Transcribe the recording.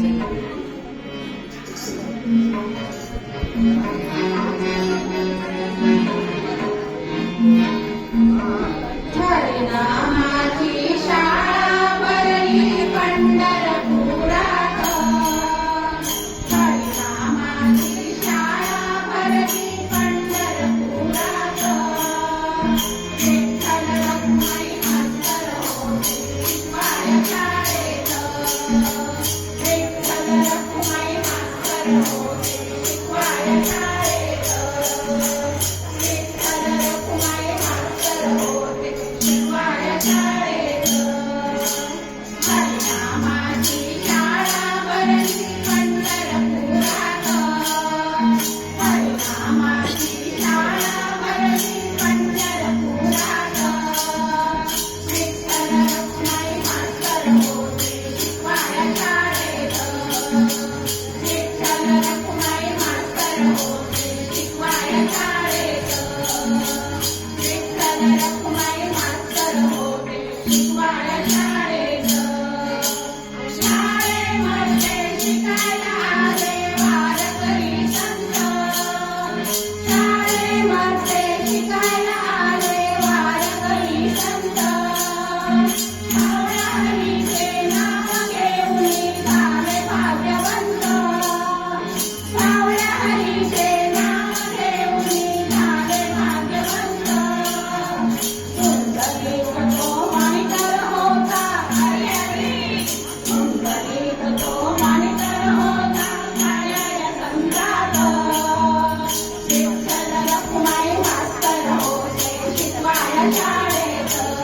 Thank you. तो माने कर होताय या संत्रात शिस्तला रुप माई हस तर ओले